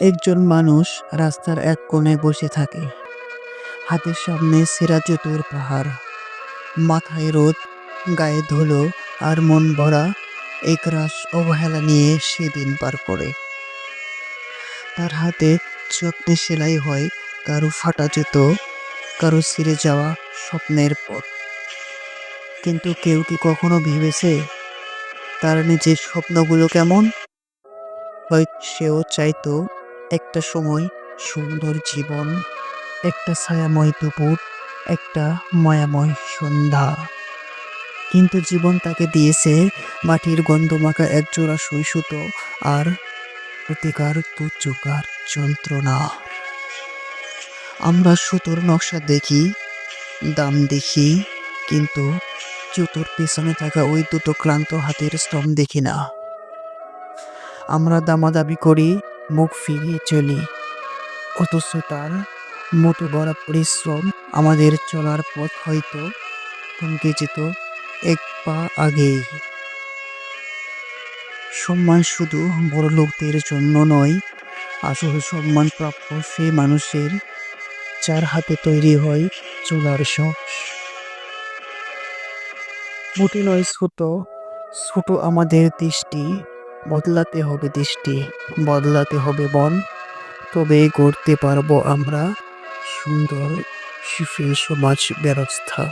একজন মানুষ রাস্তার এক কোণে বসে থাকে। হাতের সামনে সেরা জুতোর পাহাড়। মাথায় রোদ, গায়ে ধুলো আর মন ভরা একরাশ অবহেলা নিয়ে সে দিন পার করে। তার হাতে যত্নে সেলাই হয় কারও ফাটা জুতো, কারও ছিঁড়ে যাওয়া স্বপ্নের পথ। কিন্তু কেউ কি কখনো ভেবেছে তার নিজের স্বপ্নগুলো কেমন? হয় সেও চাইতো একটা সময় সুন্দর জীবন, একটা ছায়াময় দুপুর, একটা মায়াময় সন্ধ্যা। কিন্তু জীবন তাকে দিয়েছে মাটির গন্ধ মাখা একজোড়া সুতো আর প্রতিকার তুচ্চকার যন্ত্রণা। আমরা সুতোর নকশা দেখি, দাম দেখি, কিন্তু জুতোর পেছনে থাকা ওই দুটো ক্লান্ত হাতের শ্রম দেখি না। আমরা দামাদাবি করি মুখ ফিরিয়ে চলি। অথচ তার মোটে বড় পরিশ্রম আমাদের চলার পথ হয়তো থমকে যেত এক পা আগেই। সম্মান শুধু বড় লোকদের জন্য নয়, আসল সম্মান প্রাপ্য সে মানুষের যার হাতে তৈরি হয় চুলার সস মোটে নয়, ছোট ছোট আমাদের দৃষ্টি বদলাতে হবে দৃষ্টি বদলাতে হবে বন। তবে গড়তে পারব আমরা সুন্দর সুফল সমাজ ব্যবস্থা।